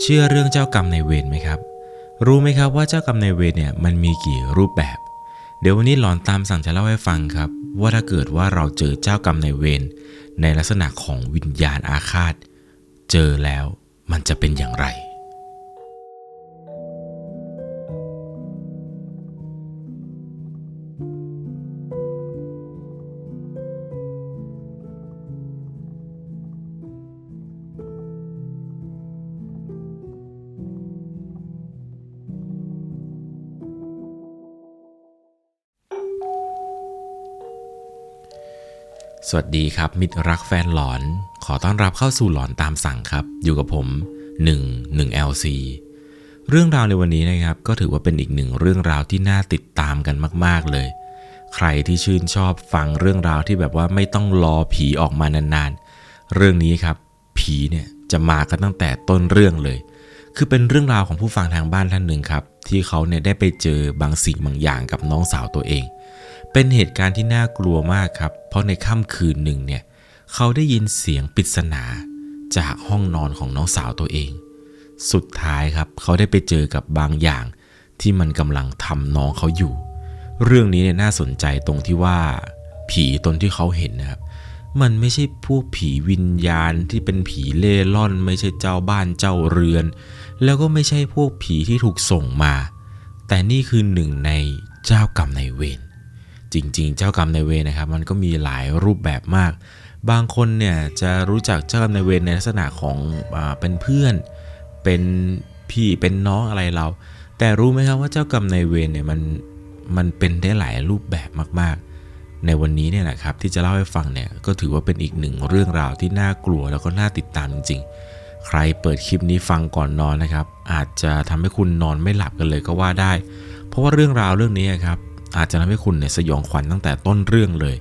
เชื่อเรื่องเจ้ากรรมในเวรไหมครับ รู้ไหมครับว่าเจ้ากรรมในเวรเนี่ยมันมีกี่รูปแบบ เดี๋ยววันนี้หลอนตามสั่งจะเล่าให้ฟังครับ ว่าถ้าเกิดว่าเราเจอเจ้ากรรมในเวรในลักษณะของวิญญาณอาฆาต เจอแล้วมันจะเป็นอย่างไร สวัสดีครับ มิตรรักแฟนหลอน ขอต้อนรับเข้าสู่หลอนตามสั่งครับ อยู่กับผม 1 1 LC เรื่องราวในวันนี้นะครับ ก็ถือว่าเป็นอีกหนึ่งเรื่องราวที่น่าติดตามกันมาก ๆ เลย ใครที่ชื่นชอบฟังเรื่องราวที่แบบว่าไม่ต้องรอผีออกมานานๆ เรื่องนี้ครับ ผีเนี่ยจะมากันตั้งแต่ต้นเรื่องเลย คือเป็นเรื่องราวของผู้ฟังทางบ้านท่านหนึ่งครับ ที่เขาเนี่ยได้ไปเจอบางสิ่งบางอย่างกับน้องสาวตัวเอง เป็นเหตุการณ์ที่น่ากลัวมากครับ เพราะในค่ำคืนหนึ่งเนี่ยเขาได้ยินเสียงปริศนาจากห้องนอนของน้องสาวตัวเอง สุดท้ายครับเขาได้ไปเจอกับบางอย่างที่มันกำลังทำน้องเขาอยู่ เรื่องนี้เนี่ยน่าสนใจตรงที่ว่า ผีตนที่เขาเห็นนะครับ มันไม่ใช่พวกผีวิญญาณที่เป็นผีเล่ร่อน ไม่ใช่เจ้าบ้านเจ้าเรือน แล้วก็ไม่ใช่พวกผีที่ถูกส่งมา แต่นี่คือหนึ่งในเจ้ากรรมนายเวร จริง ๆ เจ้ากรรมนายเวรนะครับ มันก็มีหลายรูปแบบมาก บางคนเนี่ยจะรู้จักเจ้ากรรมนายเวรในลักษณะของอเป็นเพื่อน เป็นพี่เป็นน้องอะไรเรา แต่รู้ไหมครับว่าเจ้ากรรมนายเวรเนี่ยมันมันเป็นได้หลายรูปแบบมากๆ ในวันนี้เนี่ยนะครับที่จะเล่าให้ฟังเนี่ยก็ถือว่าเป็นอีกหนึ่งเรื่องราวที่น่ากลัวแล้วก็น่าติดตามจริงๆ ใครเปิดคลิปนี้ฟังก่อนนอนนะครับ อาจจะทำให้คุณนอนไม่หลับกันเลยก็ว่าได้ เพราะว่าเรื่องราวเรื่องนี้ครับ อาจจะทำให้คุณเนี่ยสยองขวัญตั้งแต่ต้นเรื่องเลย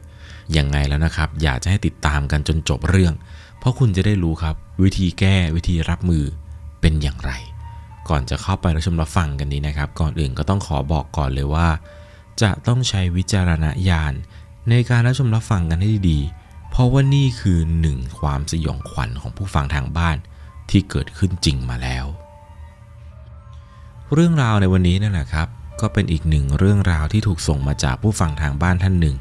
ยังไงแล้วนะครับ อยากจะให้ติดตามกันจนจบเรื่อง เพราะคุณจะได้รู้ครับ วิธีแก้วิธีรับมือเป็นอย่างไร ก่อนจะเข้าไปรับชมรับฟังกันนี้นะครับ ก่อนอื่นก็ต้องขอบอกก่อนเลยว่า จะต้องใช้วิจารณญาณในการรับชมรับฟังกันให้ดี เพราะว่านี่คือหนึ่งความสยองขวัญของผู้ฟังทางบ้านที่เกิดขึ้นจริงมาแล้ว เรื่องราวในวันนี้นั่นแหละครับ ก็เป็นอีกหนึ่งเรื่องราวที่ถูกส่งมาจากผู้ฟังทางบ้านท่านหนึ่ง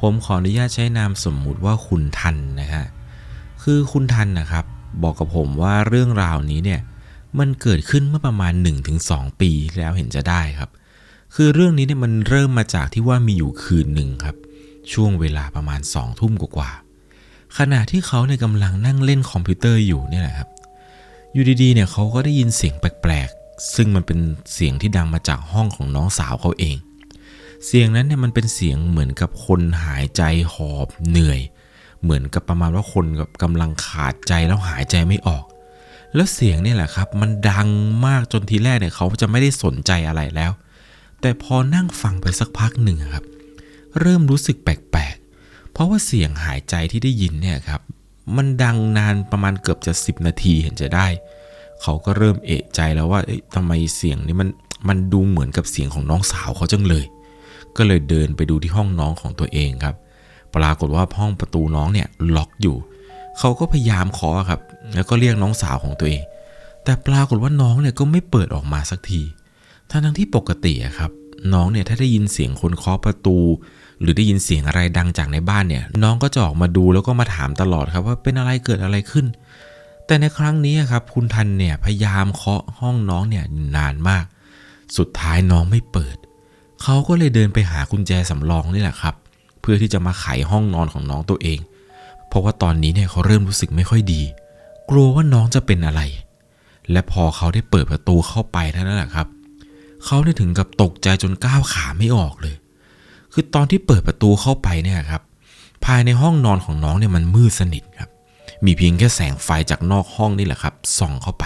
ผมขออนุญาตใช้นามสมมุติว่าคุณทันนะฮะคือคุณทันนะครับ บอกกับผมว่าเรื่องราวนี้เนี่ยมันเกิดขึ้นเมื่อประมาณ 1-2 ปีแล้วเห็นจะได้ครับ คือเรื่องนี้เนี่ยมันเริ่มมาจากที่ว่ามีอยู่คืนหนึ่งครับ ช่วงเวลาประมาณ2องทุ่มกว่าขณะที่เขาเนี่ยกำลังนั่งเล่นคอมพิวเตอร์อยู่เนี่ยแหละครับ อยู่ดีๆเนี่ยเขาก็ได้ยินเสียงแปลก ซึ่งมันเป็นเสียงที่ดังมาจากห้องของน้องสาวเขาเอง เสียงนั้นเนี่ยมันเป็นเสียงเหมือนกับคนหายใจหอบเหนื่อย เหมือนกับประมาณว่าคนกับกำลังขาดใจแล้วหายใจไม่ออก แล้วเสียงเนี่ยแหละครับ มันดังมากจนทีแรกเนี่ยเขาจะไม่ได้สนใจอะไรแล้ว แต่พอนั่งฟังไปสักพักหนึ่งครับ เริ่มรู้สึกแปลกๆ เพราะว่าเสียงหายใจที่ได้ยินเนี่ยครับ มันดังนานประมาณเกือบจะ 10 นาทีเห็นจะได้ เขาก็เริ่มเอะใจแล้วว่าทำไมเสียงนี้มันมันดูเหมือนกับเสียงของน้องสาวเขาจังเลย ก็เลยเดินไปดูที่ห้องน้องของตัวเองครับ ปรากฏว่าห้องประตูน้องเนี่ยล็อกอยู่ เขาก็พยายามเคาะครับ แล้วก็เรียกน้องสาวของตัวเอง แต่ปรากฏว่าน้องเนี่ยก็ไม่เปิดออกมาสักทีทั้งทั้งที่ปกติครับ น้องเนี่ยถ้าได้ยินเสียงคนเคาะประตู หรือได้ยินเสียงอะไรดังจากในบ้านเนี่ย น้องก็จะออกมาดูแล้วก็มาถามตลอดครับว่าเป็นอะไรเกิดอะไรขึ้น แต่ในครั้งนี้ครับคุณทันเนี่ยพยายามเคาะห้องน้องเนี่ยนานมาก สุดท้ายน้องไม่เปิด เขาก็เลยเดินไปหากุญแจสำรองนี่แหละครับ เพื่อที่จะมาไขห้องนอนของน้องตัวเอง เพราะว่าตอนนี้เนี่ยเขาเริ่มรู้สึกไม่ค่อยดี กลัวว่าน้องจะเป็นอะไร และพอเขาได้เปิดประตูเข้าไปเท่านั้นแหละครับ เขาได้ถึงกับตกใจจนก้าวขาไม่ออกเลย คือตอนที่เปิดประตูเข้าไปเนี่ยครับ ภายในห้องนอนของน้องเนี่ยมันมืดสนิทครับ มีเพียงแค่แสงไฟจากนอกห้องนี่แหละครับส่องเข้าไป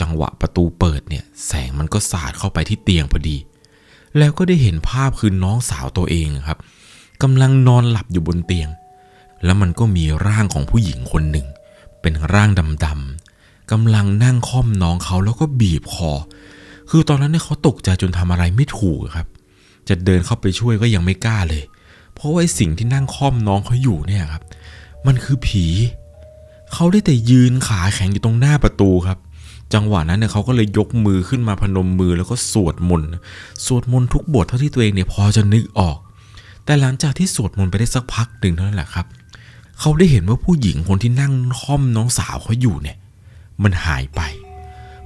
จังหวะประตูเปิดเนี่ยแสงมันก็สาดเข้าไปที่เตียงพอดี แล้วก็ได้เห็นภาพคือน้องสาวตัวเองครับกำลังนอนหลับอยู่บนเตียง แล้วมันก็มีร่างของผู้หญิงคนหนึ่ง เป็นร่างดำๆกำลังนั่งค่อมน้องเขาแล้วก็บีบคอ คือตอนนั้นเนี่ยเขาตกใจจนทำอะไรไม่ถูกครับ จะเดินเข้าไปช่วยก็ยังไม่กล้าเลย เพราะว่าสิ่งที่นั่งค่อมน้องเขาอยู่เนี่ยครับ มันคือผี เขาได้แต่ยืนขาแข็งอยู่ตรงหน้าประตูครับ จังหวะนั้นเนี่ยเขาก็เลยยกมือขึ้นมาพนมมือแล้วก็สวดมนต์สวดมนต์ทุกบทเท่าที่ตัวเองเนี่ยพอจะนึกออก แต่หลังจากที่สวดมนต์ไปได้สักพักหนึ่งเท่านั้นแหละครับ เขาได้เห็นว่าผู้หญิงคนที่นั่งค่อมน้องสาวเขาอยู่เนี่ย มันหายไป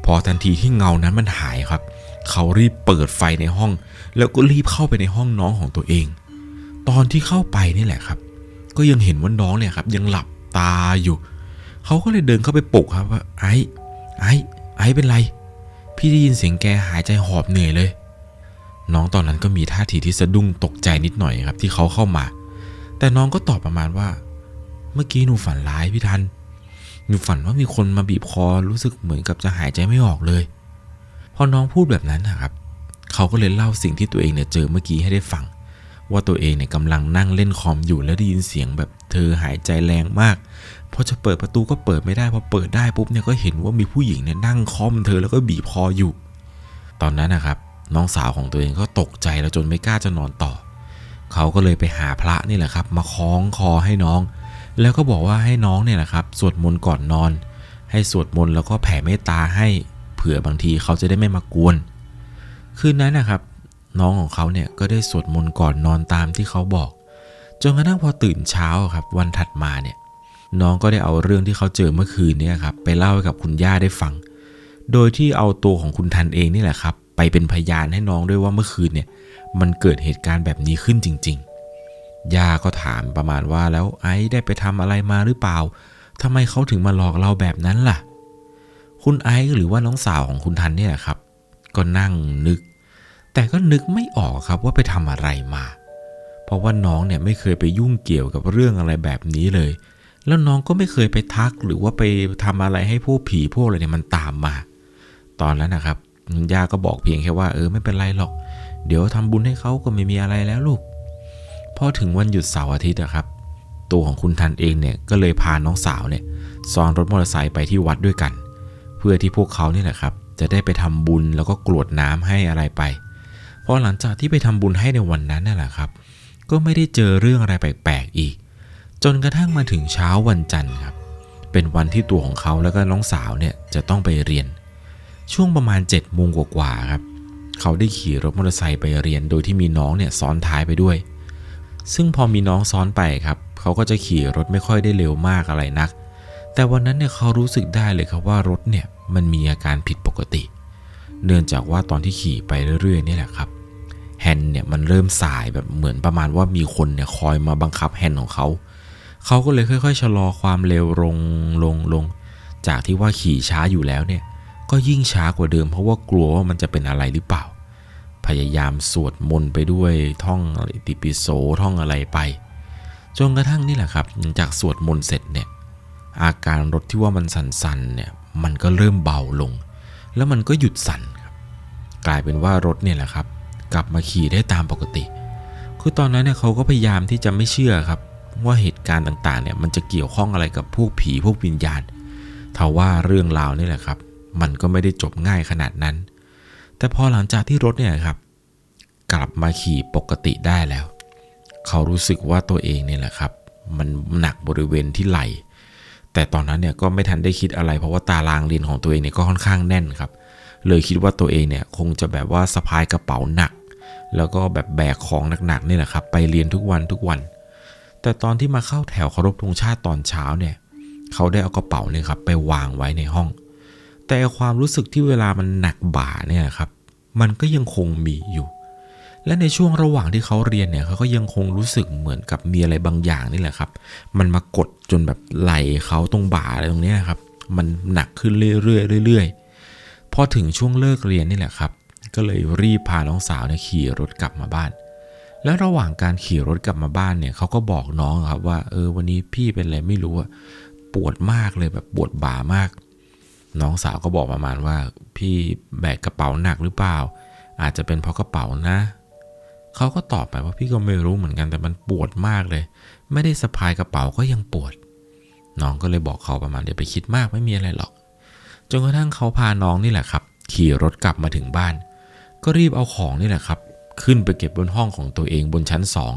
พอทันทีที่เงานั้นมันหายครับ เขารีบเปิดไฟในห้อง แล้วก็รีบเข้าไปในห้องน้องของตัวเอง ตอนที่เข้าไปนี่แหละครับ ก็ยังเห็นว่าน้องเนี่ยครับ ยังหลับตาอยู่ เขาก็เลยเดินเข้าไปปลุกครับว่าไอ้ไอ้ไอ้เป็นไร พี่ได้ยินเสียงแกหายใจหอบเหนื่อยเลย น้องตอนนั้นก็มีท่าทีที่สะดุ้งตกใจนิดหน่อยครับ ที่เขาเข้ามา แต่น้องก็ตอบประมาณว่า เมื่อกี้หนูฝันร้ายพี่ทันหนูฝันว่ามีคนมาบีบคอรู้สึกเหมือนกับจะหายใจไม่ออกเลย พอน้องพูดแบบนั้นนะครับ เขาก็เลยเล่าสิ่งที่ตัวเองเนี่ยเจอเมื่อกี้ให้ได้ฟัง ว่าตัวเองเนี่ยกำลังนั่งเล่นคอมอยู่แล้วได้ยินเสียงแบบเธอหายใจแรงมากพอจะเปิดประตูก็เปิดไม่ได้พอเปิดได้ปุ๊บเนี่ยก็เห็นว่ามีผู้หญิงเนี่ยนั่งคอมเธอแล้วก็บีบคออยู่ ตอนนั้นนะครับ น้องสาวของตัวเองก็ตกใจแล้วจนไม่กล้าจะนอนต่อ เขาก็เลยไปหาพระนี่แหละครับ มาคล้องคอให้น้อง แล้วก็บอกว่าให้น้องเนี่ยนะครับสวดมนต์ก่อนนอน ให้สวดมนต์แล้วก็แผ่เมตตาให้เผื่อบางทีเขาจะได้ไม่มากวน คืนนั้นนะครับ น้องของเขาเนี่ยก็ได้สวดมนต์ก่อนนอนตามที่เขาบอก จนกระทั่งพอตื่นเช้าครับ วันถัดมาเนี่ยน้องก็ได้เอาเรื่องที่เขาเจอเมื่อคืนเนี่ยครับไปเล่าให้กับคุณย่าได้ฟัง โดยที่เอาตัวของคุณทันเองนี่แหละครับ ไปเป็นพยานให้น้องด้วยว่าเมื่อคืนเนี่ยมันเกิดเหตุการณ์แบบนี้ขึ้นจริง ๆ ย่าก็ถามประมาณว่าแล้วไอ้ได้ไปทำอะไรมาหรือเปล่าทำไมเขาถึงมาหลอกเราแบบนั้นล่ะ คุณไอซ์หรือว่าน้องสาวของคุณทันเนี่ยครับ ก็นั่งนึก แต่ก็นึกไม่ออกครับว่าไปทำอะไรมา เพราะว่าน้องเนี่ยไม่เคยไปยุ่งเกี่ยวกับเรื่องอะไรแบบนี้เลย แล้วน้องก็ไม่เคยไปทักหรือว่าไปทำอะไรให้พวกผีพวกอะไรเนี่ยมันตามมา ตอนนั้นนะครับย่าก็บอกเพียงแค่ว่าเออไม่เป็นไรหรอก เดี๋ยวทำบุญให้เขาก็ไม่มีอะไรแล้วลูกพอถึงวันหยุดเสาร์อาทิตย์นะครับ ตัวของคุณทันเองเนี่ยก็เลยพาน้องสาวเนี่ยซ้อนรถมอเตอร์ไซค์ไปที่วัดด้วยกัน เพื่อที่พวกเขานี่แหละครับ จะได้ไปทำบุญแล้วก็กรวดน้ำให้อะไรไป อหลังจากที่ไปทำบุญให้ในวันนั้นนั่นแหละครับ ก็ไม่ได้เจอเรื่องอะไรแปลกๆอีก จนกระทั่งมาถึงเช้าวันจันทร์ครับ เป็นวันที่ตัวของเขาแล้วก็น้องสาวเนี่ยจะต้องไปเรียน ช่วงประมาณ7จ็ดโมงกว่าๆครับ เขาได้ขี่รถมอเตอร์ไซค์ไปเรียน โดยที่มีน้องเนี่ยซ้อนท้ายไปด้วย ซึ่งพอมีน้องซ้อนไปครับ เขาก็จะขี่รถไม่ค่อยได้เร็วมากอะไรนัก แต่วันนั้นเนี่ยเขารู้สึกได้เลยครับว่ารถเนี่ยมันมีอาการผิดปกติ เนื่องจากว่าตอนที่ขี่ไปเรื่อยๆนี่แหละครับ แฮนเนี่ยมันเริ่มสายแบบเหมือนประมาณว่ามีคนเนี่ยคอยมาบังคับแฮนของเขา เขาก็เลยค่อย ๆ ชะลอความเร็วลงลงลง จากที่ว่าขี่ช้าอยู่แล้วเนี่ย ก็ยิ่งช้ากว่าเดิมเพราะว่ากลัวว่ามันจะเป็นอะไรหรือเปล่า พยายามสวดมนต์ไปด้วยท่องอิติปิโสท่องอะไรไป จนกระทั่งนี่แหละครับหลังจากสวดมนต์เสร็จเนี่ย อาการรถที่ว่ามันสั่นๆเนี่ย มันก็เริ่มเบาลง แล้วมันก็หยุดสั่นครับ กลายเป็นว่ารถเนี่ยแหละครับ กลับมาขี่ได้ตามปกติ คือตอนนั้นเนี่ยเขาก็พยายามที่จะไม่เชื่อครับ ว่าเหตุการณ์ต่างๆเนี่ยมันจะเกี่ยวข้องอะไรกับพวกผีพวกวิญญาณทว่าเรื่องราวนี่แหละครับ มันก็ไม่ได้จบง่ายขนาดนั้น แต่พอหลังจากที่รถเนี่ยครับ กลับมาขี่ปกติได้แล้ว เขารู้สึกว่าตัวเองเนี่ยแหละครับ มันหนักบริเวณที่ไหล่แต่ตอนนั้นเนี่ยก็ไม่ทันได้คิดอะไรเพราะว่าตารางเรียนของตัวเองเนี่ยก็ค่อนข้างแน่นครับ เลยคิดว่าตัวเองเนี่ยคงจะแบบว่าสะพายกระเป๋าหนัก แล้วก็แบบแบกของหนักๆนี่แหละครับ ไปเรียนทุกวันทุกวัน แต่ตอนที่มาเข้าแถวเคารพธงชาติตอนเช้าเนี่ย เขาได้เอากระเป๋าเนี่ยครับไปวางไว้ในห้อง แต่ความรู้สึกที่เวลามันหนักบ่าเนี่ยครับ มันก็ยังคงมีอยู่ และในช่วงระหว่างที่เขาเรียนเนี่ยเขาก็ยังคงรู้สึกเหมือนกับมีอะไรบางอย่างนี่แหละครับ มันมากดจนแบบไหลเขาตรงบ่าอะไรตรงนี้ยครับ มันหนักขึ้นเรื่อยๆเรื่อยๆพอถึงช่วงเลิกเรียนนี่แหละครับ ก็เลยรีบพาน้องสาวเนี่ยขี่รถกลับมาบ้าน แล้วระหว่างการขี่รถกลับมาบ้านเนี่ยเขาก็บอกน้องครับว่า เออวันนี้พี่เป็นอะไรไม่รู้อะปวดมากเลยแบบปวดบ่ามาก น้องสาวก็บอกประมาณว่า พี่แบกกระเป๋าหนักหรือเปล่า อาจจะเป็นเพราะกระเป๋านะเขาก็ตอบไปว่าพี่ก็ไม่รู้เหมือนกันแต่มันปวดมากเลย ไม่ได้สะพายกระเป๋าก็ยังปวด น้องก็เลยบอกเขาประมาณเดี๋ยวไปคิดมากไม่มีอะไรหรอกจนกระทั่งเขาพาน้องนี่แหละครับ ขี่รถกลับมาถึงบ้าน ก็รีบเอาของนี่แหละครับ ขึ้นไปเก็บบนห้องของตัวเองบนชั้นสอง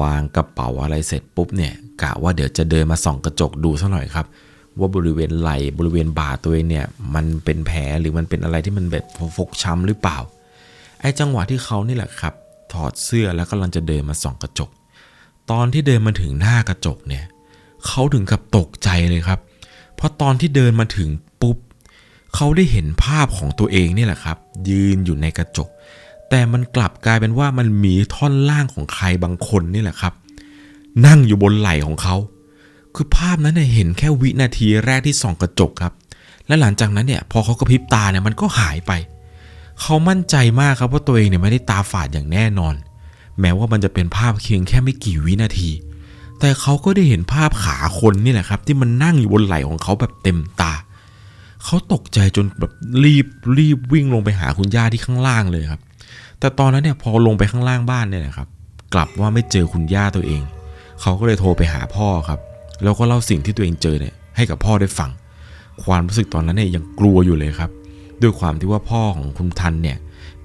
วางกระเป๋าอะไรเสร็จปุ๊บเนี่ยกะว่าเดี๋ยวจะเดินมาส่องกระจกดูสักหน่อยครับ ว่าบริเวณไหล่บริเวณบ่าตัวเองเนี่ยมันเป็นแผลหรือมันเป็นอะไรที่มันแบบฟกช้ำหรือเปล่า ไอ้จังหวะที่เขานี่แหละครับ ถอดเสื้อแล้วกำลังจะเดินมาส่องกระจก ตอนที่เดินมาถึงหน้ากระจกเนี่ยเขาถึงกับตกใจเลยครับ เพราะตอนที่เดินมาถึง เขาได้เห็นภาพของตัวเองนี่แหละครับ ยืนอยู่ในกระจก แต่มันกลับกลายเป็นว่ามันมีท่อนล่างของใครบางคนนี่แหละครับ นั่งอยู่บนไหล่ของเขา คือภาพนั้นเนี่ยเห็นแค่วินาทีแรกที่ส่องกระจกครับ และหลังจากนั้นเนี่ยพอเขากระพริบตาเนี่ยมันก็หายไป เขามั่นใจมากครับว่าตัวเองเนี่ยไม่ได้ตาฝาดอย่างแน่นอน แม้ว่ามันจะเป็นภาพเพียงแค่ไม่กี่วินาที แต่เขาก็ได้เห็นภาพขาคนนี่แหละครับ ที่มันนั่งอยู่บนไหล่ของเขาแบบเต็มตา เขาตกใจจนแบบรีบรีบวิ่งลงไปหาคุณย่าที่ข้างล่างเลยครับ แต่ตอนนั้นเนี่ยพอลงไปข้างล่างบ้านเนี่ยนะครับ กลับว่าไม่เจอคุณย่าตัวเอง เขาก็เลยโทรไปหาพ่อครับ แล้วก็เล่าสิ่งที่ตัวเองเจอเนี่ยให้กับพ่อได้ฟัง ความรู้สึกตอนนั้นเนี่ยยังกลัวอยู่เลยครับ ด้วยความที่ว่าพ่อของคุณทันเนี่ย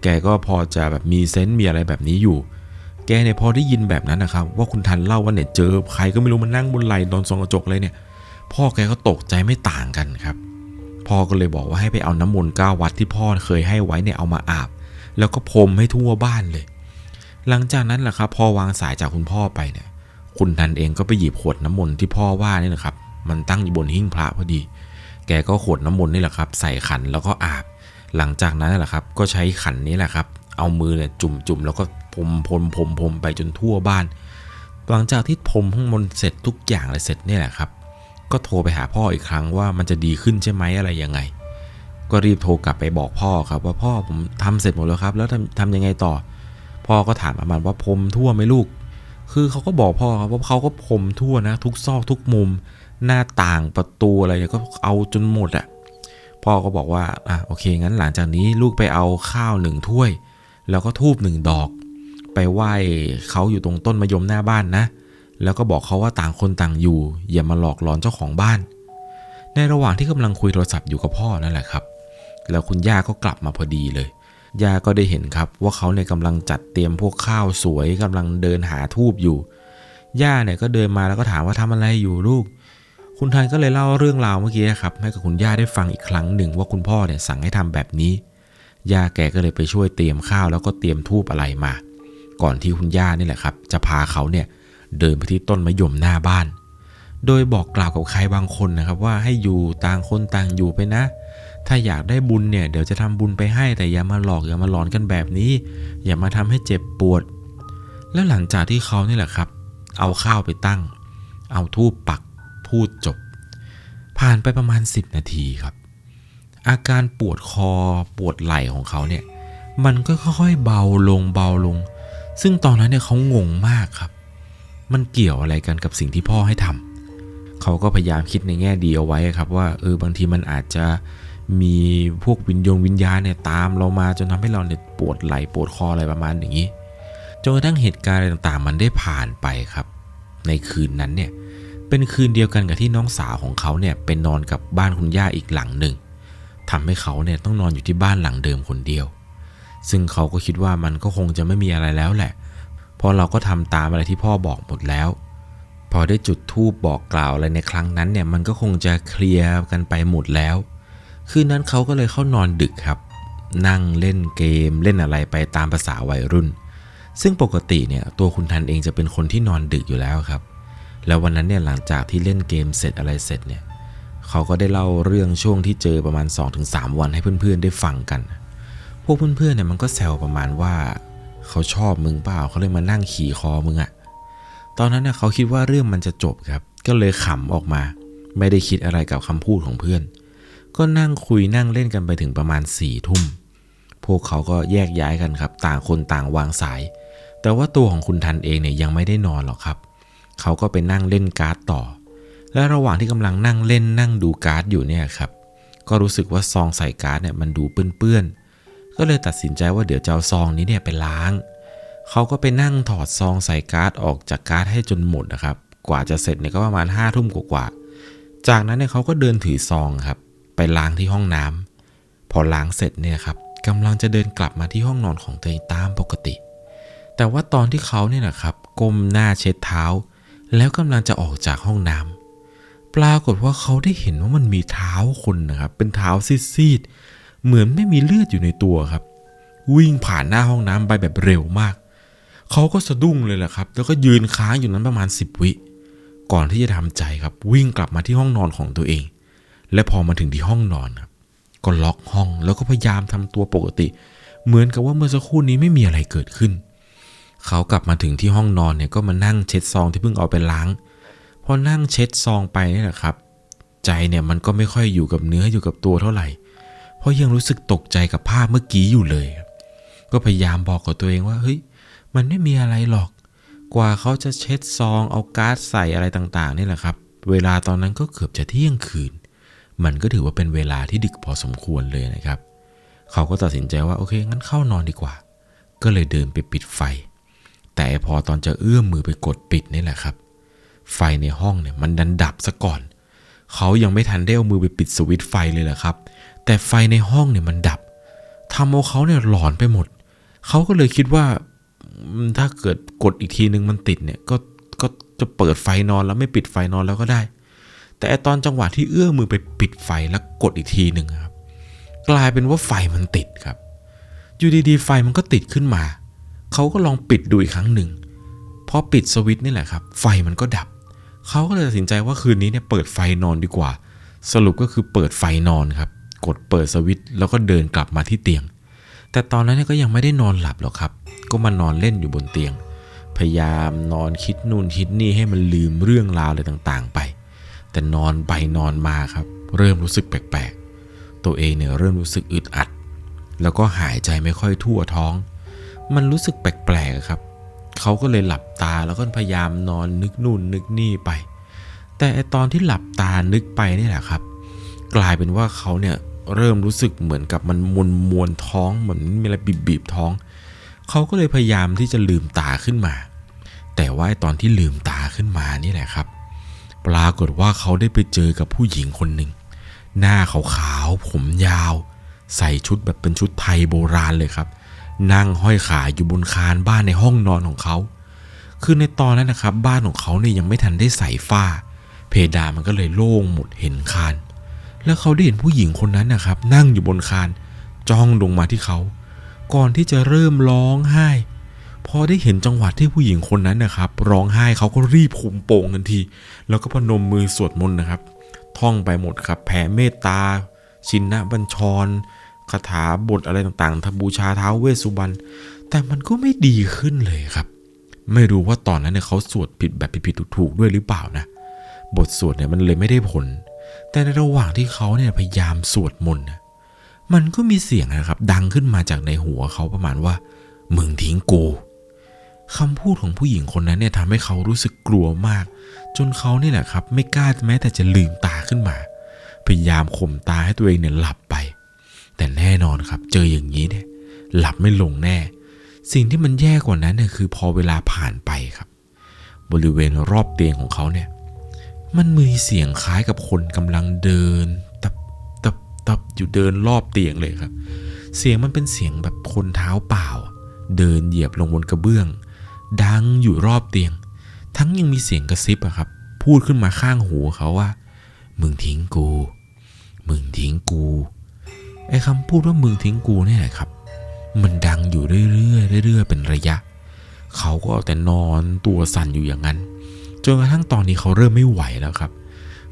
แกก็พอจะแบบมีเซนต์มีอะไรแบบนี้อยู่ แกเนี่ยพอได้ยินแบบนั้นนะครับ ว่าคุณทันเล่าว่าเนี่ยเจอใครก็ไม่รู้มันนั่งบนไหลนอนทรงกระจกเลยเนี่ย พ่อแกก็ตกใจไม่ต่างกันครับ พ่อก็เลยบอกว่าให้ไปเอาน้ำมนต์เก้าวัดที่พ่อเคยให้ไว้เนี่ยเอามาอาบ แล้วก็พรมให้ทั่วบ้านเลย หลังจากนั้นแหละครับพอวางสายจากคุณพ่อไปเนี่ย คุณทันเองก็ไปหยิบขวดน้ำมนต์ที่พ่อว่านี่นะครับ มันตั้งอยู่บนหิ้งพระพอดี แกก็ขวดน้ำมนต์นี่แหละครับ ใส่ขันแล้วก็อาบ หลังจากนั้นแหละครับ ก็ใช้ขันนี้แหละครับ เอามือเนี่ยจุ่มจุ่มแล้วก็พรมพรมพรมพรมไปจนทั่วบ้าน หลังจากที่พรมข้างบนเสร็จทุกอย่างเลยเสร็จนี่แหละครับ ก็โทรไปหาพ่ออีกครั้งว่ามันจะดีขึ้นใช่ไหมอะไรยังไง ก็รีบโทรกลับไปบอกพ่อครับ ว่าพ่อผมทำเสร็จหมดแล้วครับ แล้วทำทำยังไงต่อ พ่อก็ถามประมาณว่าพรมทั่วไหมลูก คือเขาก็บอกพ่อครับว่าเขาก็พรมทั่วนะ ทุกซอกทุกมุม หน้าต่างประตูอะไรเนี่ยก็เอาจนหมดอะ่ะพ่อก็บอกว่าอะโอเคงั้นหลังจากนี้ลูกไปเอาข้าวหนึ่งถ้วย แล้วก็ทูบหนึ่งดอก ไปไหว้เขาอยู่ตรงต้นมะยมหน้าบ้านนะ แล้วก็บอกเขาว่าต่างคนต่างอยู่ อย่ามาหลอกหลอนเจ้าของบ้าน ในระหว่างที่กำลังคุยโทรศัพท์อยู่กับพ่อนั่นแหละครับ แล้วคุณย่าก็กลับมาพอดีเลย ย่าก็ได้เห็นครับว่าเขาเนี่ยกำลังจัดเตรียมพวกข้าวสวยกำลังเดินหาทูบอยู่ ย่าเนี่ยก็เดินมาแล้วก็ถามว่าทำอะไรอยู่ลูก คุณทันก็เลยเล่าเรื่องราวเมื่อกี้ครับให้กับคุณย่าได้ฟังอีกครั้งหนึ่งว่าคุณพ่อเนี่ยสั่งให้ทำแบบนี้ ย่าแกก็เลยไปช่วยเตรียมข้าวแล้วก็เตรียมทูบอะไรมา ก่อนที่คุณย่านี่แหละครับ จะพาเขาเนี่ย เดินไปที่ต้นมะยมหน้าบ้าน โดยบอกกล่าวกับใครบางคนนะครับว่าให้อยู่ต่างคนต่างอยู่ไปนะ ถ้าอยากได้บุญเนี่ยเดี๋ยวจะทำบุญไปให้แต่อย่ามาหลอกอย่ามาหลอนกันแบบนี้ อย่ามาทำให้เจ็บปวด แล้วหลังจากที่เขานี่แหละครับ เอาข้าวไปตั้ง เอาทูบปักพูดจบ ผ่านไปประมาณ 10 นาทีครับ อาการปวดคอปวดไหล่ของเขาเนี่ยมันก็ค่อยๆเบาลงเบาลง ซึ่งตอนนั้นเนี่ยเขางงมากครับ มันเกี่ยวอะไรกันกับสิ่งที่พ่อให้ทำเขาก็พยายามคิดในแง่ดีเอาไว้ครับว่าเออบางทีมันอาจจะมีพวกวิญญงวิญญาณเนี่ยตามเรามาจนทำให้เราเนี่ยปวดไหล่ปวดคออะไรประมาณอย่างนี้จนกระทั่งเหตุการณ์อะไรต่างๆ มันได้ผ่านไปครับ ในคืนนั้นเนี่ยเป็นคืนเดียวกันกับที่น้องสาวของเขาเนี่ยเป็นนอนกับบ้านคุณย่าอีกหลังหนึ่งทำให้เขาเนี่ยต้องนอนอยู่ที่บ้านหลังเดิมคนเดียว ซึ่งเขาก็คิดว่ามันก็คงจะไม่มีอะไรแล้วแหละเพราะเราก็ทำตามอะไรที่พ่อบอกหมดแล้ว พอได้จุดธูปบอกกล่าวอะไรในครั้งนั้นเนี่ยมันก็คงจะเคลียร์กันไปหมดแล้ว คืนนั้นเขาก็เลยเข้านอนดึกครับ นั่งเล่นเกมเล่นอะไรไปตามภาษาวัยรุ่น ซึ่งปกติเนี่ยตัวคุณทันเองจะเป็นคนที่นอนดึกอยู่แล้วครับ แล้ววันนั้นเนี่ยหลังจากที่เล่นเกมเสร็จอะไรเสร็จเนี่ยเขาก็ได้เล่าเรื่องช่วงที่เจอประมาณ 2-3 วันให้เพื่อนๆได้ฟังกัน พวกเพื่อนๆเนี่ยมันก็แซวประมาณว่า เขาชอบมึงเปล่าเขาเลยมานั่งขี่คอมึงอะตอนนั้นน่ะเขาคิดว่าเรื่องมันจะจบครับ ก็เลยขำออกมา ไม่ได้คิดอะไรกับคำพูดของเพื่อน ก็นั่งคุยนั่งเล่นกันไปถึงประมาณสี่ทุ่ม พวกเขาก็แยกย้ายกันครับ ต่างคนต่างวางสาย แต่ว่าตัวของคุณทันเองเนี่ยยังไม่ได้นอนหรอกครับ เขาก็ไปนั่งเล่นการ์ดต่อ และระหว่างที่กำลังนั่งเล่นนั่งดูการ์ดอยู่เนี่ยครับ ก็รู้สึกว่าซองใส่การ์ดเนี่ยมันดูเปื้อน ก็เลยตัดสินใจว่าเดี๋ยวจะเอาซองนี้เนี่ยไปล้าง เขาก็ไปนั่งถอดซองใส่การ์ดออกจากการ์ดให้จนหมดนะครับ กว่าจะเสร็จเนี่ยก็ประมาณห้าทุ่มกว่าๆจากนั้นเนี่ยเขาก็เดินถือซองครับไปล้างที่ห้องน้ำพอล้างเสร็จเนี่ยครับกำลังจะเดินกลับมาที่ห้องนอนของตัวเองตามปกติ แต่ว่าตอนที่เขาเนี่ยนะครับก้มหน้าเช็ดเท้า แล้วกำลังจะออกจากห้องน้ำปปรากฏว่าเขาได้เห็นว่ามันมีเท้าคนนะครับ เป็นเท้าซีดๆ เหมือนไม่มีเลือดอยู่ในตัวครับ วิ่งผ่านหน้าห้องน้ำไปแบบเร็วมาก เขาก็สะดุ้งเลยแหละครับ แล้วก็ยืนค้างอยู่นั้นประมาณ 10 วิ ก่อนที่จะทำใจครับ วิ่งกลับมาที่ห้องนอนของตัวเอง และพอมาถึงที่ห้องนอนครับก็ล็อกห้องแล้วก็พยายามทำตัวปกติ เหมือนกับว่าเมื่อสักครู่นี้ไม่มีอะไรเกิดขึ้น เขากลับมาถึงที่ห้องนอนเนี่ยก็มานั่งเช็ดซองที่เพิ่งเอาไปล้างพอนั่งเช็ดซองไปนี่แหละครับ ใจเนี่ยมันก็ไม่ค่อยอยู่กับเนื้ออยู่กับตัวเท่าไหร่ เพราะยังรู้สึกตกใจกับภาพเมื่อกี้อยู่เลย ก็พยายามบอกกับตัวเองว่าเฮ้ยมันไม่มีอะไรหรอก กว่าเขาจะเช็ดซองเอาก๊าซใส่อะไรต่างๆนี่แหละครับ เวลาตอนนั้นก็เกือบจะเที่ยงคืน มันก็ถือว่าเป็นเวลาที่ดึกพอสมควรเลยนะครับ เขาก็ตัดสินใจว่าโอเค งั้นเข้านอนดีกว่า ก็เลยเดินไปปิดไฟ แต่พอตอนจะเอื้อมมือไปกดปิดนี่แหละครับ ไฟในห้องเนี่ยมันดันดับซะก่อน เขายังไม่ทันได้เอามือไปปิดสวิตช์ไฟเลยแหละครับ แต่ไฟในห้องเนี่ยมันดับทำเอาเขาเนี่ยหลอนไปหมด เขาก็เลยคิดว่าถ้าเกิดกดอีกทีนึงมันติดเนี่ยก็ก็จะเปิดไฟนอนแล้วไม่ปิดไฟนอนแล้วก็ได้ แต่ตอนจังหวะที่เอื้อมมือไปปิดไฟแล้วกดอีกทีหนึ่งครับ กลายเป็นว่าไฟมันติดครับ อยู่ดีๆ ไฟมันก็ติดขึ้นมา เขาก็ลองปิดดูอีกครั้งหนึ่งพอปิดสวิตช์นี่แหละครับ ไฟมันก็ดับ เขาก็เลยตัดสินใจว่าคืนนี้เนี่ยเปิดไฟนอนดีกว่า สรุปก็คือเปิดไฟนอนครับ กดเปิดสวิตช์แล้วก็เดินกลับมาที่เตียง แต่ตอนนั้นก็ยังไม่ได้นอนหลับหรอกครับ ก็มานอนเล่นอยู่บนเตียง พยายามนอนคิดนู่นคิดนี่ให้มันลืมเรื่องราวอะไรต่างๆ ไป แต่นอนไปนอนมาครับ เริ่มรู้สึกแปลกๆ ตัวเองเนี่ยเริ่มรู้สึกอึดอัด แล้วก็หายใจไม่ค่อยทั่วท้อง มันรู้สึกแปลกๆครับ เขาก็เลยหลับตาแล้วก็พยายามนอนนึกนู่นนึกนี่ไป แต่ไอตอนที่หลับตานึกไปนี่แหละครับ กลายเป็นว่าเขาเนี่ยเริ่มรู้สึกเหมือนกับมันมวนมวนท้องเหมือนมีอะไรบีบบีบๆท้อง เขาก็เลยพยายามที่จะลืมตาขึ้นมา แต่ว่าไอ้ตอนที่ลืมตาขึ้นมานี่แหละครับ ปรากฏว่าเขาได้ไปเจอกับผู้หญิงคนหนึ่ง หน้าขาวๆผมยาว ใส่ชุดแบบเป็นชุดไทยโบราณเลยครับ นั่งห้อยขาอยู่บนคานบ้านในห้องนอนของเขา คือในตอนนั้นนะครับ บ้านของเขาเนี่ยยังไม่ทันได้ใส่ฝ้า เพดานมันก็เลยโล่งหมดเห็นคาน แล้วเขาได้เห็นผู้หญิงคนนั้นนะครับ นั่งอยู่บนคานจ้องลงมาที่เขา ก่อนที่จะเริ่มร้องไห้พอได้เห็นจังหวะที่ผู้หญิงคนนั้นนะครับ ร้องไห้เขาก็รีบคุมโป่งทันที แล้วก็พนมมือสวดมนต์นะครับ ท่องไปหมดครับ แผ่เมตตา ชินนะบัญชรคาถาบทอะไรต่างๆทบูชาเท้าเวสสุวรรณแต่มันก็ไม่ดีขึ้นเลยครับ ไม่รู้ว่าตอนนั้นเนี่ยเขาสวดผิดแบบผิดๆถูกๆด้วยหรือเปล่านะ บทสวดเนี่ยมันเลยไม่ได้ผล แต่ในระหว่างที่เขาเนี่ยพยายามสวดมนต์นะมันก็มีเสียงนะครับ ดังขึ้นมาจากในหัวเขาประมาณว่า มึงทิ้งกูคำพูดของผู้หญิงคนนั้นเนี่ยทำให้เขารู้สึกกลัวมาก จนเขาเนี่แหละครับ ไม่กล้าแม้แต่จะลืมตาขึ้นมา พยายามข่มตาให้ตัวเองเนี่ยหลับไป แต่แน่นอนครับ เจออย่างนี้เนี่ย หลับไม่ลงแน่ สิ่งที่มันแย่กว่านั้นเนี่ยคือพอเวลาผ่านไปครับ บริเวณรอบเตียงของเขาเนี่ย มันมีเสียงคล้ายกับคนกำลังเดิน ตับตับตับอยู่เดินรอบเตียงเลยครับ เสียงมันเป็นเสียงแบบคนเท้าเปล่า เดินเหยียบลงบนกระเบื้อง ดังอยู่รอบเตียง ทั้งยังมีเสียงกระซิบอะครับ พูดขึ้นมาข้างหูเขาว่า มึงทิ้งกู มึงทิ้งกูไอ้คำพูดว่ามึงทิ้งกูเนี่ยแหละครับ มันดังอยู่เรื่อยๆเรื่อยๆเป็นระยะ เขาก็เอาแต่นอนตัวสั่นอยู่อย่างนั้น จนกระทั่งตอนนี้เขาเริ่มไม่ไหวแล้วครับ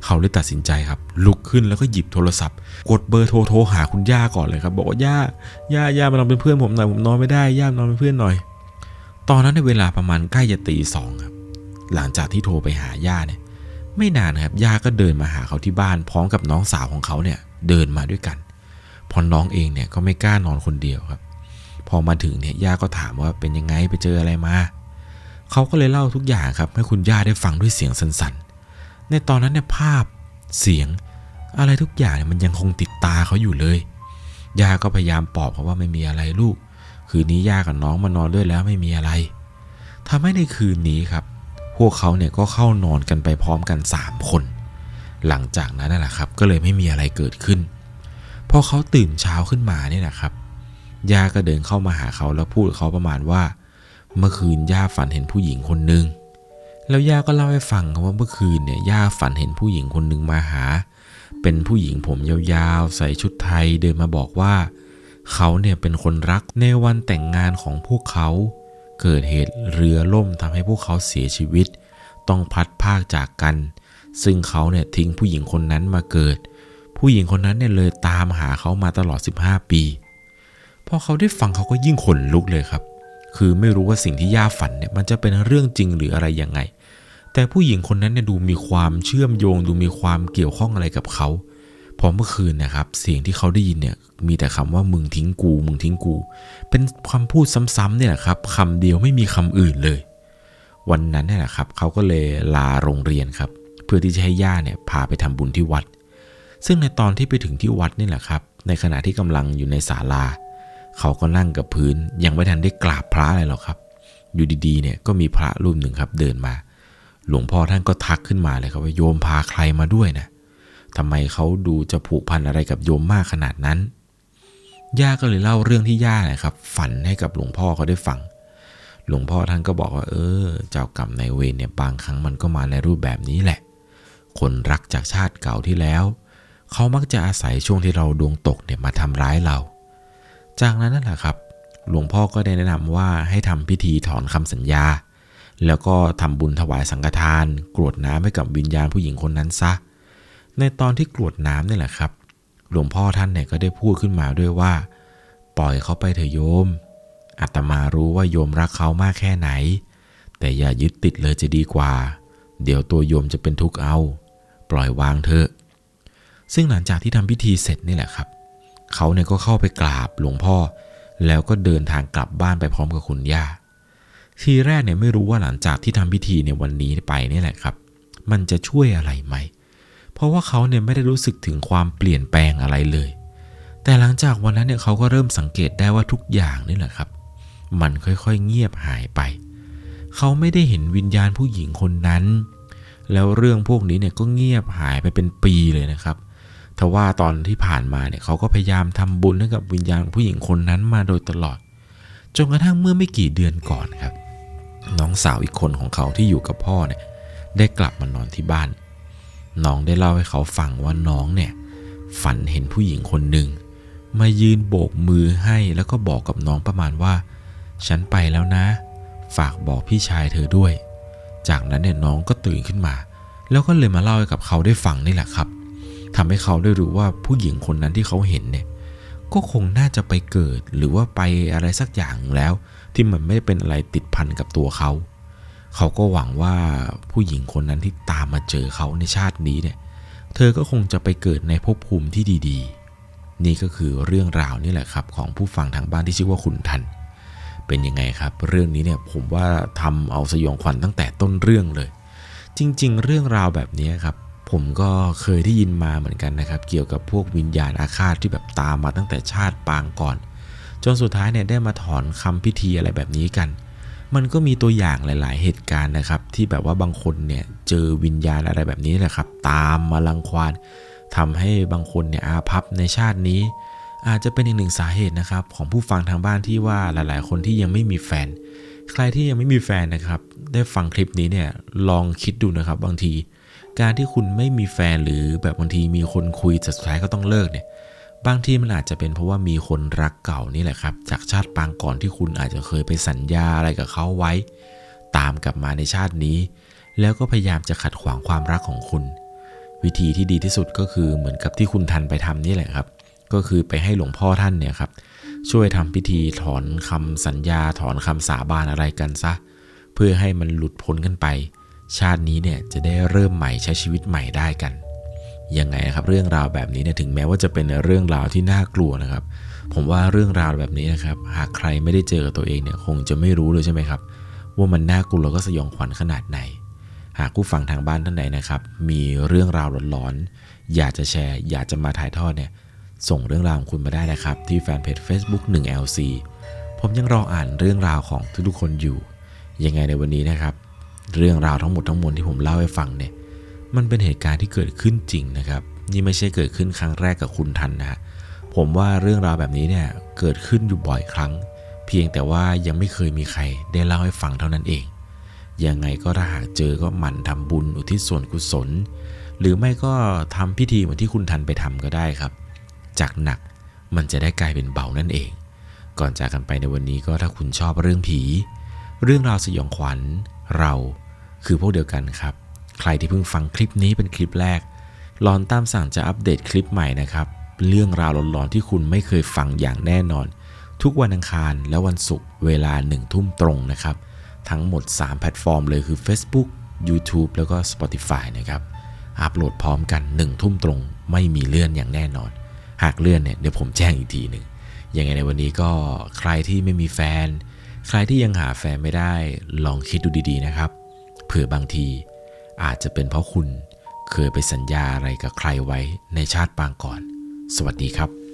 เขาเลยตัดสินใจครับ ลุกขึ้นแล้วก็หยิบโทรศัพท์ กดเบอร์โทรโทรหาคุณย่าก่อนเลยครับ บอกว่าย่าย่าย่ามาลองเป็นเพื่อนผมหน่อยผมนอนไม่ได้ย่านอนเป็นเพื่อนหน่อย ตอนนั้นในเวลาประมาณใกล้จะตีสองครับ หลังจากที่โทรไปหาย่าเนี่ย ไม่นานครับย่าก็เดินมาหาเขาที่บ้าน พร้อมกับน้องสาวของเขาเนี่ยเดินมาด้วยกันพอน้องเองเนี่ยก็ไม่กล้านอนคนเดียวครับ พอมาถึงเนี่ยย่าก็ถามว่าเป็นยังไงไปเจออะไรมา เขาก็เลยเล่าทุกอย่างครับ ให้คุณย่าได้ฟังด้วยเสียงสั่นๆ ในตอนนั้นเนี่ยภาพเสียงอะไรทุกอย่างเนี่ยมันยังคงติดตาเขาอยู่เลย ย่าก็พยายามปลอบเขาว่าไม่มีอะไรลูก คืนนี้ย่ากับน้องมานอนด้วยแล้วไม่มีอะไรทำให้ในคืนนี้ครับ พวกเขาเนี่ยก็เข้านอนกันไปพร้อมกัน 3 คน หลังจากนั้นนั่นแหละครับ ก็เลยไม่มีอะไรเกิดขึ้น พอเขาตื่นเช้าขึ้นมาเนี่ยนะครับ ย่าก็เดินเข้ามาหาเขาแล้วพูดเขาประมาณว่า เมื่อคืนย่าฝันเห็นผู้หญิงคนหนึ่งแล้วย่าก็เล่าให้ฟังครับว่าเมื่อคืนเนี่ยย่าฝันเห็นผู้หญิงคนหนึ่งมาหา เป็นผู้หญิงผมยาวๆ ใส่ชุดไทยเดินมาบอกว่า เขาเนี่ยเป็นคนรักในวันแต่งงานของพวกเขา เกิดเหตุเรือล่มทำให้พวกเขาเสียชีวิต ต้องพัดพากจากกัน ซึ่งเขาเนี่ยทิ้งผู้หญิงคนนั้นมาเกิด ผู้หญิงคนนั้นเนี่ยเลยตามหาเขามาตลอด 15 ปีพอเขาได้ฟังเขาก็ยิ่งขนลุกเลยครับ คือไม่รู้ว่าสิ่งที่ย่าฝันเนี่ยมันจะเป็นเรื่องจริงหรืออะไรยังไง แต่ผู้หญิงคนนั้นเนี่ยดูมีความเชื่อมโยง ดูมีความเกี่ยวข้องอะไรกับเขาพอเมื่อคืนนะครับ เสียงที่เขาได้ยินเนี่ยมีแต่คำว่ามึงทิ้งกู มึงทิ้งกู เป็นคำพูดซ้ำๆเนี่ยแหละครับคำเดียวไม่มีคำอื่นเลย วันนั้นเนี่ยแหละครับเขาก็เลยลาโรงเรียนครับ เพื่อที่จะให้ย่าเนี่ยพาไปทำบุญที่วัด ซึ่งในตอนที่ไปถึงที่วัดนี่แหละครับ ในขณะที่กำลังอยู่ในศาลา เขาก็นั่งกับพื้น ยังไม่ทันได้กราบพระอะไรหรอกครับ อยู่ดีๆเนี่ยก็มีพระรูปหนึ่งครับเดินมา หลวงพ่อท่านก็ทักขึ้นมาเลยครับว่าโยมพาใครมาด้วยนะทำไมเขาดูจะผูกพันอะไรกับโยมมากขนาดนั้น ย่าก็เลยเล่าเรื่องที่ย่านะครับ ฝันให้กับหลวงพ่อเขาได้ฟัง หลวงพ่อท่านก็บอกว่า เออ เจ้ากรรมนายเวรเนี่ยบางครั้งมันก็มาในรูปแบบนี้แหละ คนรักจากชาติเก่าที่แล้ว เขามักจะอาศัยช่วงที่เราดวงตกเนี่ยมาทำร้ายเรา จากนั้นนั่นแหละครับ หลวงพ่อก็ได้แนะนำว่าให้ทำพิธีถอนคำสัญญา แล้วก็ทำบุญถวายสังฆทาน กรวดน้ำให้กับวิญญาณผู้หญิงคนนั้นซะ ในตอนที่กรวดน้ำนี่แหละครับ หลวงพ่อท่านเนี่ยก็ได้พูดขึ้นมาด้วยว่า ปล่อยเขาไปเถอะโยมอาตมารู้ว่าโยมรักเขามากแค่ไหน แต่อย่ายึดติดเลยจะดีกว่า เดี๋ยวตัวโยมจะเป็นทุกข์เอา ปล่อยวางเถอะซึ่งหลังจากที่ทำพิธีเสร็จนี่แหละครับ เขาเนี่ยก็เข้าไปกราบหลวงพ่อ แล้วก็เดินทางกลับบ้านไปพร้อมกับคุณย่า ทีแรกเนี่ยไม่รู้ว่าหลังจากที่ทำพิธีในวันนี้ไปนี่แหละครับ มันจะช่วยอะไรไหม เพราะว่าเขาเนี่ยไม่ได้รู้สึกถึงความเปลี่ยนแปลงอะไรเลย แต่หลังจากวันนั้นเนี่ยเขาก็เริ่มสังเกตได้ว่าทุกอย่างนี่แหละครับ มันค่อยๆเงียบหายไป เขาไม่ได้เห็นวิญญาณผู้หญิงคนนั้น แล้วเรื่องพวกนี้เนี่ยก็เงียบหายไปเป็นปีเลยนะครับ ทว่าตอนที่ผ่านมาเนี่ยเขาก็พยายามทำบุญให้กับวิญญาณผู้หญิงคนนั้นมาโดยตลอด จนกระทั่งเมื่อไม่กี่เดือนก่อนครับ น้องสาวอีกคนของเขาที่อยู่กับพ่อเนี่ยได้กลับมานอนที่บ้าน น้องได้เล่าให้เขาฟังว่าน้องเนี่ยฝันเห็นผู้หญิงคนหนึ่งมายืนโบกมือให้แล้วก็บอกกับน้องประมาณว่า ฉันไปแล้วนะ ฝากบอกพี่ชายเธอด้วย จากนั้นเนี่ยน้องก็ตื่นขึ้นมา แล้วก็เลยมาเล่าให้กับเขาได้ฟังนี่แหละครับ ทำให้เขาได้รู้ว่าผู้หญิงคนนั้นที่เขาเห็นเนี่ยก็คงน่าจะไปเกิดหรือว่าไปอะไรสักอย่างแล้ว ที่มันไม่ได้เป็นอะไรติดพันกับตัวเขา เขาก็หวังว่าผู้หญิงคนนั้นที่ตามมาเจอเขาในชาตินี้เนี่ย เธอก็คงจะไปเกิดในภพภูมิที่ดีๆ นี่ก็คือเรื่องราวนี่แหละครับ ของผู้ฟังทางบ้านที่ชื่อว่าคุณทัน เป็นยังไงครับ เรื่องนี้เนี่ยผมว่าทำเอาสยองขวัญตั้งแต่ต้นเรื่องเลย จริง ๆ เรื่องราวแบบนี้ครับ ผมก็เคยได้ยินมาเหมือนกันนะครับ เกี่ยวกับพวกวิญญาณอาฆาตที่แบบตามมาตั้งแต่ชาติปางก่อน จนสุดท้ายเนี่ยได้มาถอนคำพิธีอะไรแบบนี้กัน มันก็มีตัวอย่างหลาย ๆ เหตุการณ์นะครับ ที่แบบว่าบางคนเนี่ยเจอวิญญาณอะไรแบบนี้แหละครับ ตามมาลังควานทำให้บางคนเนี่ยอาภัพในชาตินี้ อาจจะเป็นอีกหนึ่งสาเหตุนะครับ ของผู้ฟังทางบ้านที่ว่าหลาย ๆ คนที่ยังไม่มีแฟน ใครที่ยังไม่มีแฟนนะครับ ได้ฟังคลิปนี้เนี่ยลองคิดดูนะครับบางที การที่คุณไม่มีแฟนหรือแบบบางทีมีคนคุยแต่สุดท้ายก็ต้องเลิกเนี่ย บางทีมันอาจจะเป็นเพราะว่ามีคนรักเก่านี่แหละครับ จากชาติปางก่อนที่คุณอาจจะเคยไปสัญญาอะไรกับเขาไว้ ตามกลับมาในชาตินี้ แล้วก็พยายามจะขัดขวางความรักของคุณ วิธีที่ดีที่สุดก็คือเหมือนกับที่คุณทันไปทำนี่แหละครับ ก็คือไปให้หลวงพ่อท่านเนี่ยครับช่วยทำพิธีถอนคำสัญญาถอนคำสาบานอะไรกันซะ เพื่อให้มันหลุดพ้นกันไป ชาตินี้เนี่ยจะได้เริ่มใหม่ใช้ชีวิตใหม่ได้กันยังไงครับเรื่องราวแบบนี้เนี่ยถึงแม้ว่าจะเป็นเรื่องราวที่น่ากลัวนะครับ ผมว่าเรื่องราวแบบนี้นะครับ หากใครไม่ได้เจอตัวเองเนี่ยคงจะไม่รู้เลยใช่ไหมครับ ว่ามันน่ากลัวแล้วก็สยองขวัญขนาดไหน หากผู้ฟังทางบ้านท่านใดนะครับ มีเรื่องราวหลอนๆอยากจะแชร์ อยากจะมาถ่ายทอดเนี่ยส่งเรื่องราวของคุณมาได้นะครับ ที่แฟนเพจ Facebook 1LC ผมยังรออ่านเรื่องราวของทุกๆคนอยู่ยังไงในวันนี้นะครับ เรื่องราวทั้งหมดทั้งมวลที่ผมเล่าให้ฟังเนี่ย มันเป็นเหตุการณ์ที่เกิดขึ้นจริงนะครับ นี่ไม่ใช่เกิดขึ้นครั้งแรกกับคุณทันนะฮะผมว่าเรื่องราวแบบนี้เนี่ยเกิดขึ้นอยู่บ่อยครั้ง เพียงแต่ว่ายังไม่เคยมีใครได้เล่าให้ฟังเท่านั้นเองยังไงก็ถ้าหากเจอก็หมั่นทำบุญอุทิศส่วนกุศล หรือไม่ก็ทำพิธีเหมือนที่คุณทันไปทำก็ได้ครับ จากหนักมันจะได้กลายเป็นเบานั่นเอง ก่อนจากกันไปในวันนี้ก็ถ้าคุณชอบเรื่องผี เรื่องราวสยองขวัญ เรา คือพวกเดียวกันครับ ใครที่เพิ่งฟังคลิปนี้เป็นคลิปแรกหลอนตามสั่งจะอัปเดตคลิปใหม่นะครับ เรื่องราวหลอนๆที่คุณไม่เคยฟังอย่างแน่นอน ทุกวันอังคารและวันศุกร์เวลาหนึ่งทุ่มตรงนะครับ ทั้งหมด 3 แพลตฟอร์มเลยคือ Facebook YouTube แล้วก็ Spotify นะครับ อัปโหลดพร้อมกัน 1 ทุ่มตรง ไม่มีเลื่อนอย่างแน่นอน หากเลื่อนเนี่ยเดี๋ยวผมแจ้งอีกทีหนึ่งยังไงในวันนี้ก็ใครที่ไม่มีแฟน ใครที่ยังหาแฟนไม่ได้ลองคิดดูดีๆนะครับ ผื่อบางที อาจจะเป็นเพราะคุณเคยไปสัญญาอะไรกับใครไว้ในชาติปางก่อน สวัสดีครับ